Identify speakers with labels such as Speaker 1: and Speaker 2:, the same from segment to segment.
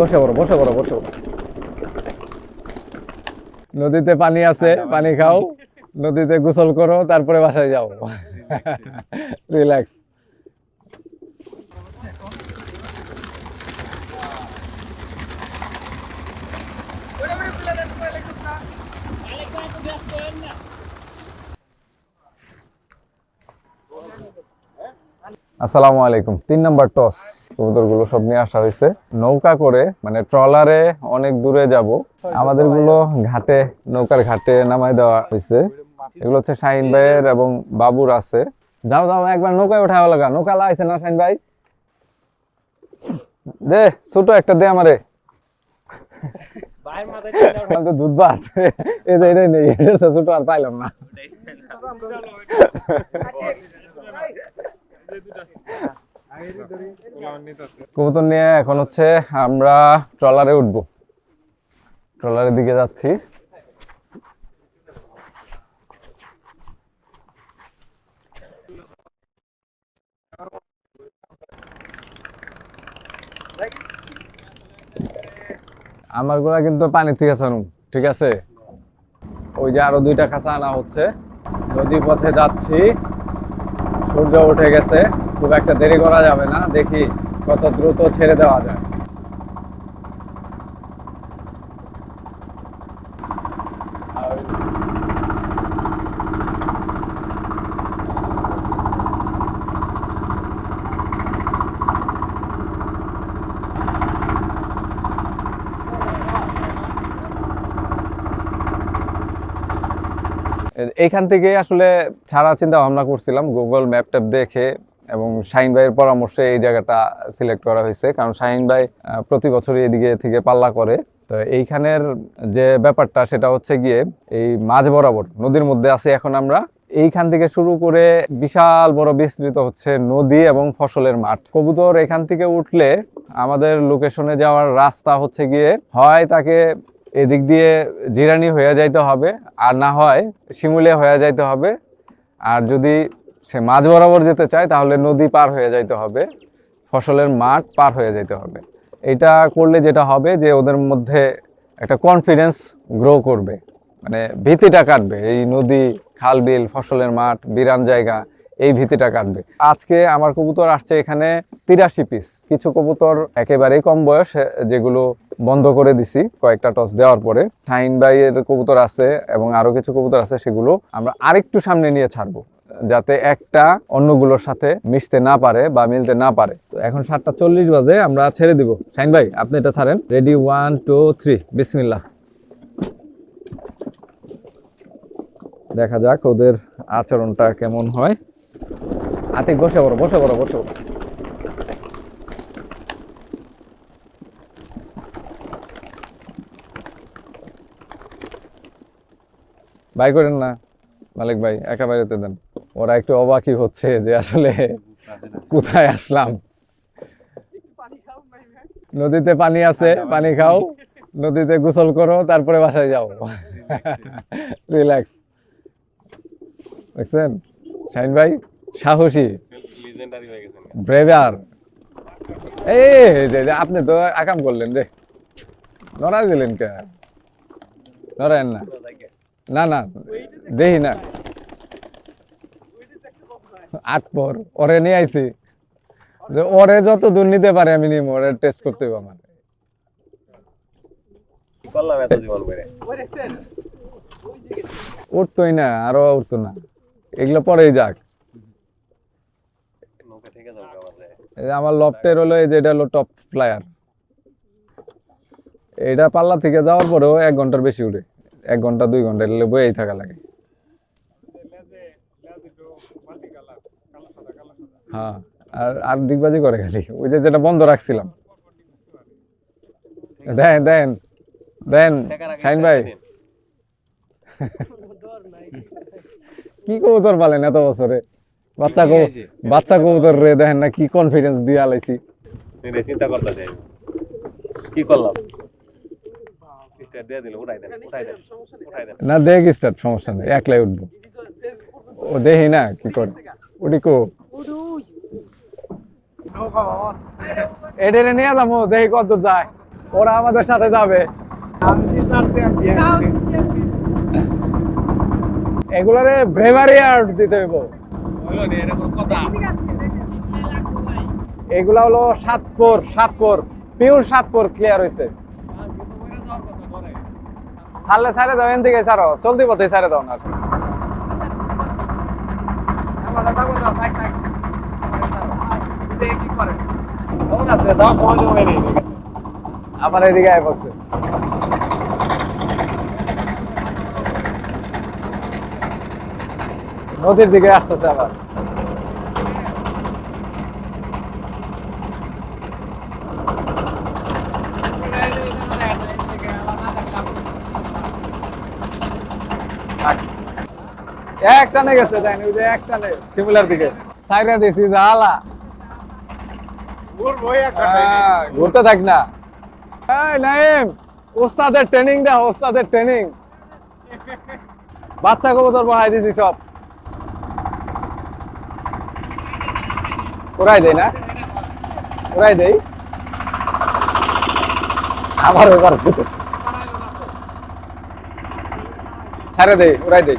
Speaker 1: বসে পড়ো বসে পড়ো বসে পড়ো। নদীতে পানি আছে পানি খাও। নদীতে গোসল করো তারপরে বাসায় যাও। রিল্যাক্স আসসালামু আলাইকুম। তিন নম্বর টস। কবুতরগুলো সব নিয়ে আসা হয়েছে। নৌকা করে মানে ট্রলারে অনেক দূরে যাব। আমাদেরগুলো ঘাটে নৌকার ঘাটে নামাই দেওয়া হয়েছে। এগুলো হচ্ছে শাহিন ভাইয়ের এবং বাবুর আছে। যাও যাও একবার নৌকায় ওঠা লাগা। নৌকা লাগাইছে না শাহিন ভাই? দে ছোট একটা দে আমারে। দুধ ভাত। এই যে এটাই নেই এটা ছোট আর পাইলাম না। কবুতর নিয়ে এখন হচ্ছে আমরা ট্রলারে উঠবো। ট্রলারের দিকে যাচ্ছি। আমারগুলা কিন্তু পানি থেকে ছাড়ুন ঠিক আছে? ওই যে আরও দুইটা খাঁচা আনা হচ্ছে। নদী পথে যাচ্ছি। সূর্য উঠে গেছে। খুব একটা দেরি করা যাবে না। দেখি কত দ্রুত ছেড়ে দেওয়া যায়। এইখান থেকে আসলে ছাড়া চিন্তা ভাবনা করছিলাম গুগল ম্যাপ ট্যাপ দেখে এবং শাহিন ভাইয়ের পরামর্শে এই জায়গাটা সিলেক্ট করা হয়েছে। কারণ শাহিন ভাই প্রতি বছরই এদিকে থেকে পাল্লা করে। তো এইখানের যে ব্যাপারটা, সেটা হচ্ছে গিয়ে এই মাঝ বরাবর, নদীর মধ্যে আছে এখন আমরা। এইখান থেকে শুরু করে বিশাল বড় বিস্তৃত হচ্ছে নদী এবং ফসলের মাঠ। কবুতর এখান থেকে উঠলে আমাদের লোকেশনে যাওয়ার রাস্তা হচ্ছে গিয়ে, হয় তাকে এদিক দিয়ে জিরানি হয়ে যাইতে হবে, আর না হয় শিমুলিয়া হয়ে যাইতে হবে। আর যদি সে মাঝ বরাবর যেতে চায়, তাহলে নদী পার হয়ে যাইতে হবে, ফসলের মাঠ পার হয়ে যেতে হবে। এটা করলে যেটা হবে যে ওদের মধ্যে একটা কনফিডেন্স গ্রো করবে মানে ভীতিটা কাটবে। এই নদী, খাল বিল, ফসলের মাঠ, বিরান জায়গা, এই ভীতিটা কাটবে। আজকে আমার কবুতর আসছে এখানে তিরাশি পিস কিছু কবুতর একেবারেই কম বয়স, যেগুলো বন্ধ করে দিছি কয়েকটা টস দেওয়ার পরে। শাহিন ভাইয়ের কবুতর আছে এবং আরও কিছু কবুতর আছে, সেগুলো আমরা আরেকটু সামনে নিয়ে ছাড়বো। যাতে একটা অন্যগুলোর সাথে মিশতে না পারে বা মিলতে না পারে। তো এখন সাতটা চল্লিশ বাজে, আমরা ছেড়ে দিব। শাহিন ভাই, আপনি এটা ছাড়েন। রেডি ওয়ান টু থ্রি বিসমিল্লাহ। দেখা যাক ওদের আচরণটা কেমন হয়। আতিক বসে পড়ো বসে পড়ো বসে পড়ো। ভাই করেন না, মালিক ভাই একা বাইরেতে দেন। ওরা একটু অবাকই হচ্ছে যে আসলে কোথায় আসলাম। নদীতে পানি আছে, পানি খাও, নদীতে গোসল করো, তারপরে বাসায় যাও। রিল্যাক্স দেখছেন? শাহিন ভাই, সাহসী। ব্রেভার এই যে আপনি তো আকাম করলেন রে। নড়া দিলেন কে? নড়েন না। না না দেখি না। আট পর ওরে নিয়ে আইছি। যে ওরে যত দূর নিতে পারে আমি নিম ওরে টেস্ট করতে হবে আমার। উঠতোই না আরও উঠতো না। এগুলো পরেই যাক। আমার লফটের হলো এই যে এটা হলো টপ ফ্লায়ার এটা পাল্লা থেকে যাওয়ার পরেও এক ঘণ্টার বেশি উঠে। এক ঘণ্টা দুই ঘণ্টা এলে বইয়েই থাকা লাগে। হ্যাঁ আর আর ডিগবাজি করে খালি। ওই যে যেটা বন্ধ রাখছিলাম। দেন দেন দেন শাইন ভাই। কি কবুতর পালেন এত বছরে? বাচ্চা কবু বাচ্চা কবুতর রে দেখেন না কি কনফিডেন্স দিয়ে আলাইছি।
Speaker 2: চিন্তা করতে যাই কি করলাম?
Speaker 1: না দেখ স্টার্ট সমস্যা নেই একলাই উঠবো। ও দেখি না কি করে। উঠি কো। এডেরে নিয়ে যাব, দেখি কত যায়। ওরা আমাদের সাথে যাবে। এগুলারে ব্রেভারি আর্ট দিতে হইব। এগুলা হলো সাতপুর সাতপুর পিওর সাতপুর ক্লিয়ার হয়েছে ছাড়লে ছাড়ে দাও এন থেকে ছাড়ো। চলতি পথে ছাড়ে দাও না। আমার এদিকে আয় পড়ছে নদীর দিকে আসতেছে আবার। এক টানে গেছে তাই না? ওই যে এক টানে শিমুলার দিকে। সাইরা দিছি জালা ঘুরতে থাক না। নাইম ওস্তাদের ট্রেনিং দে ওস্তাদের ট্রেনিং বাচ্চা কবুতর বহাই দিছি সব। উড়াই দেই না? উড়াই দেই আবার এবার ছাড়ে দেই উড়াই দেই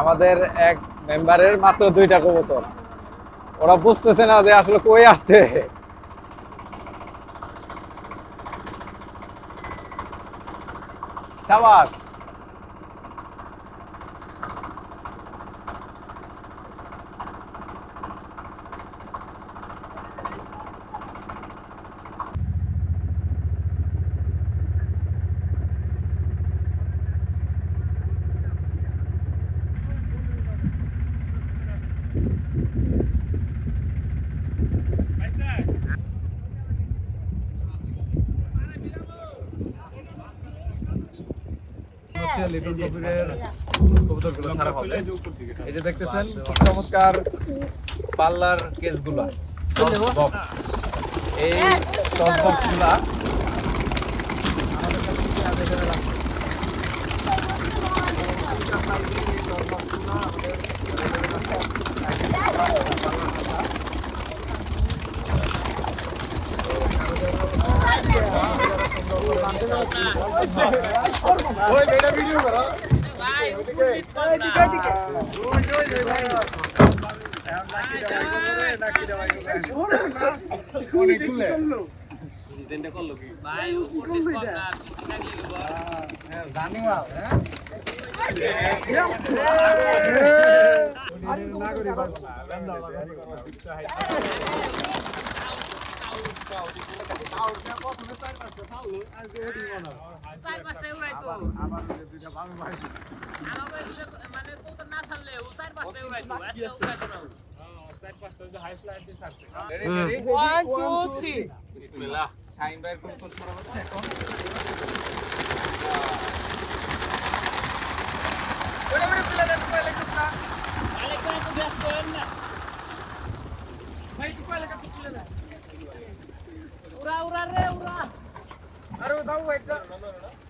Speaker 1: আমাদের এক মেম্বারের মাত্র দুইটা কবুতর। ওরা বুঝতেছে না যে আসলে কই আসছে। সাবাস! লিটন কবিরের কবুতরগুলো ছাড়া হবে। এই যে দেখতেছেন খুব চমৎকার পাল্লার কেসগুলো বক্স এই টস বক্সগুলা
Speaker 3: চার পাঁচটায় উড়াই তো আমাকে মানে তো না ছাড়লে ও চার পাঁচটায় উড়াই তো আজকে উড়াইতো না ওয়ান টু থ্রি উড়া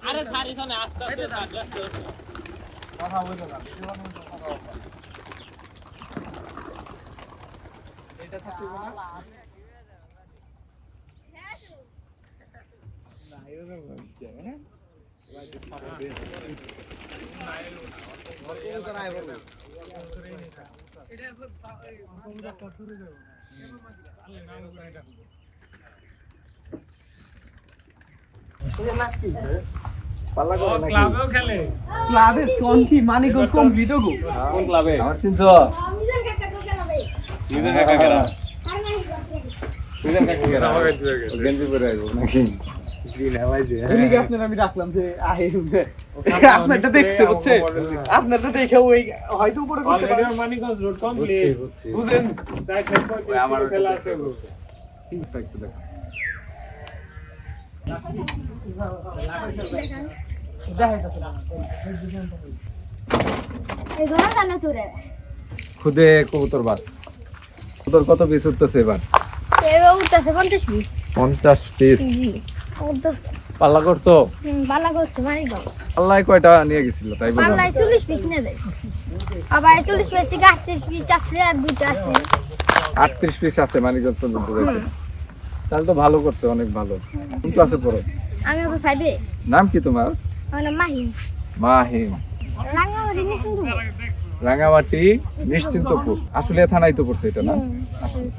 Speaker 3: আরে সারি শোনে আস্তে আস্তে আস্তে আস্তে
Speaker 4: ক্লাবের কোন কি মানিকগঞ্জ কমপ্লিট গো
Speaker 2: কোন ক্লাবে
Speaker 1: আমার চিনছো
Speaker 2: নিজের কাকা কেরা নিজের কাকা কেরা
Speaker 1: গেঞ্জি পরে আইবো নাকি
Speaker 4: আমি রাখলাম যে আহে আপনারটা দেখছে বুঝছে আপনারটা দেখে ওই হয়তো উপরে করতে পারে
Speaker 2: মানিকগঞ্জ রোড কমপ্লিট বুঝেন আমার খেলা আছে
Speaker 1: খুদে কবুতর বাদ। কবুতর কত পিস উঠতেছে এবার?
Speaker 5: উঠতেছে পঞ্চাশ পিস
Speaker 1: পঞ্চাশ পিস পাল্লা করছ?
Speaker 5: পাল্লা করছে মানে গো
Speaker 1: কয়টা নিয়ে গেছিল তাই
Speaker 5: পাল্লায় চল্লিশ পিস নিয়ে দেয় আবার চল্লিশ পিস থেকে আটত্রিশ পিস আছে আর দুইটা আছে।
Speaker 1: আটত্রিশ পিস আছে পর্যন্ত যাইতে তাহলে তো ভালো করছে অনেক ভালো। কোন ক্লাসে পড়ো?
Speaker 5: আমি আবার ফাইভে
Speaker 1: নাম কি তোমার?
Speaker 5: আমার নাম মাহিম।
Speaker 1: মাহিম। রাঙামাটি নিশ্চিন্তপুর আসলে থানায় তো পড়ছে এটা না?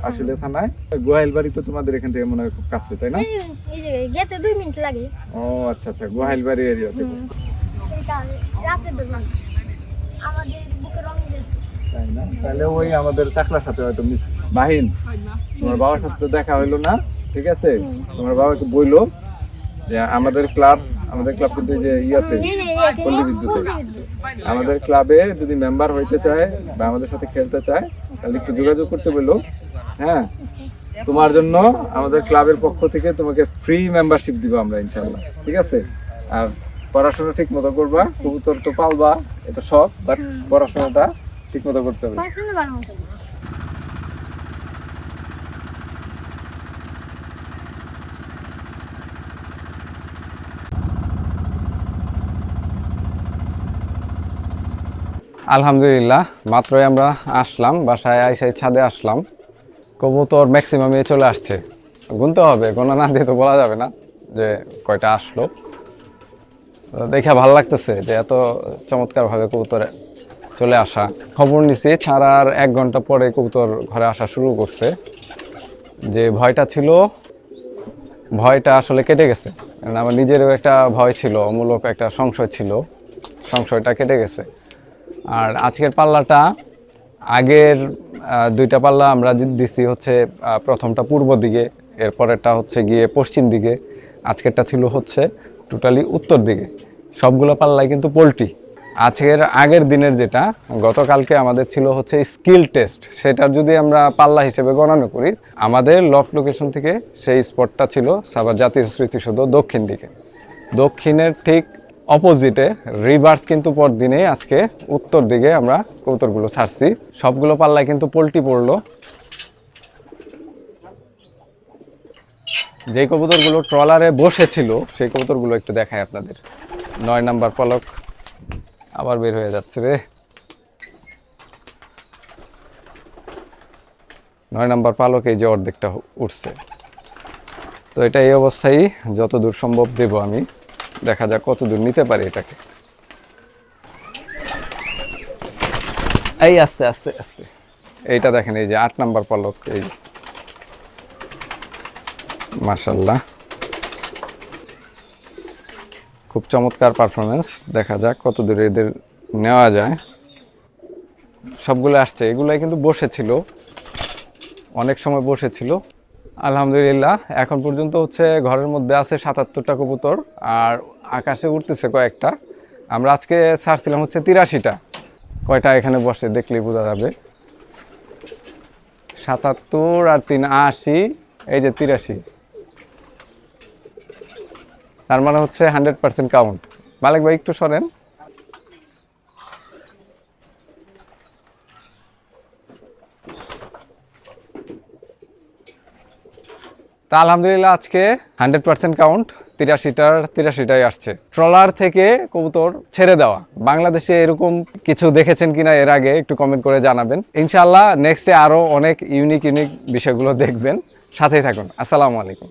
Speaker 1: আসলে থানায়? গোয়াইল বাড়ি তো তোমাদের এখান থেকে মনে হয় খুব কাছে তাই না?
Speaker 5: দুই মিনিট লাগে।
Speaker 1: ও আচ্ছা আচ্ছা গোয়াইল বাড়ি এরিয়াতে। তাই না? তাহলে ওই আমাদের চাকলার সাথে হয়তো মাহিন তোমার বাবার সাথে তো দেখা হইল না? ঠিক আছে? তোমার বাবাকে বইলো যে আমাদের ক্লাব আমাদের ক্লাব কিন্তু যে ইয়াতে, পল্লী বিদ্যুতে। আমাদের ক্লাবে যদি মেম্বার হইতে চায় বা আমাদের সাথে খেলতে চায়, তাহলে একটু যোগাযোগ করতে বলল। হ্যাঁ? তোমার জন্য আমাদের ক্লাবের পক্ষ থেকে তোমাকে ফ্রি মেম্বারশিপ দিব আমরা ইনশাল্লাহ ঠিক আছে? আর পড়াশোনা ঠিক মতো করবা, কবুতর তো পালবা, এটা শখ বাট পড়াশোনাটা ঠিক মতো করতে হবে
Speaker 5: পড়াশোনা ভালো মতো করে।
Speaker 1: আলহামদুলিল্লাহ, মাত্রই আমরা আসলাম, বাসায় আইসাই ছাদে আসলাম। কবুতর ম্যাক্সিমামই চলে আসছে। গুনতে হবে, গোনা না দিয়ে তো বলা যাবে না যে কয়টা আসলো। দেখে ভালো লাগতেছে যে এত চমৎকারভাবে কবুতর চলে আসা। খবর নিছি, ছাড়ার এক ঘণ্টা পরে কবুতর ঘরে আসা শুরু করছে। যে ভয়টা ছিল, ভয়টা আসলে কেটে গেছে। আমার নিজেরও একটা ভয় ছিল, অমূলক একটা সংশয় ছিল। সংশয়টা কেটে গেছে। আর আজকের পাল্লাটা, আগের দুইটা পাল্লা আমরা দিছি হচ্ছে প্রথমটা পূর্ব দিকে, এরপরেরটা হচ্ছে গিয়ে পশ্চিম দিকে, আজকেরটা ছিল হচ্ছে টোটালি উত্তর দিকে। সবগুলো পাল্লাই কিন্তু পোলট্রি। আজকের আগের দিনের যেটা, গতকালকে আমাদের ছিল হচ্ছে স্কিল টেস্ট। সেটার যদি আমরা পাল্লা হিসেবে গণনা করি, আমাদের লফ লোকেশন থেকে সেই স্পটটা ছিল সাবার জাতীয় স্মৃতিসৌধ দক্ষিণ দিকে। দক্ষিণের ঠিক অপোজিটে রিভার্স কিন্তু পর দিনে আজকে উত্তর দিকে আমরা কবুতরগুলো ছাড়ছি। সবগুলো পাল্লায় কিন্তু পোলট্রি পড়ল। যে কবুতরগুলো ট্রলারে বসেছিল, সেই কবুতরগুলো একটু দেখায় আপনাদের। নয় নাম্বার পলক আবার বের হয়ে যাচ্ছে রে। নয় নাম্বার পালক এই যে অর্ধেকটা উঠছে। তো এটা এই অবস্থায় যত দূর সম্ভব দেব আমি। দেখা যাক কত দূর নিতে পারি এটাকে। এই আস্তে আস্তে আস্তে। এইটা দেখেন, এই যে আট নাম্বার পলক, এই মার্শাল্লাহ খুব চমৎকার পারফরমেন্স দেখা যাক কত দূরে এদের নেওয়া যায়। সবগুলো আসছে। এগুলাই কিন্তু বসেছিল। অনেক সময় বসেছিল। আলহামদুলিল্লাহ, এখন পর্যন্ত হচ্ছে ঘরের মধ্যে আছে সাতাত্তরটা কবুতর আর আকাশে উঠতেছে কয়েকটা। আমরা আজকে ছাড়ছিলাম হচ্ছে তিরাশিটা। কয়টা এখানে বসে দেখলেই বোঝা যাবে। সাতাত্তর আর তিন আশি, এই যে তিরাশি। তার মানে হচ্ছে হান্ড্রেড পার্সেন্ট কাউন্ট। মালিক ভাই, একটু সরেন। তা আলহামদুলিল্লাহ আজকে হান্ড্রেড পার্সেন্ট কাউন্ট তিরাশিটার তিরাশিটাই আসছে। ট্রলার থেকে কবুতর ছেড়ে দেওয়া। বাংলাদেশে এরকম কিছু দেখেছেন কিনা এর আগে একটু কমেন্ট করে জানাবেন। ইনশাল্লাহ নেক্সটে আরও অনেক ইউনিক ইউনিক বিষয়গুলো দেখবেন। সাথেই থাকুন। আসসালামু আলাইকুম।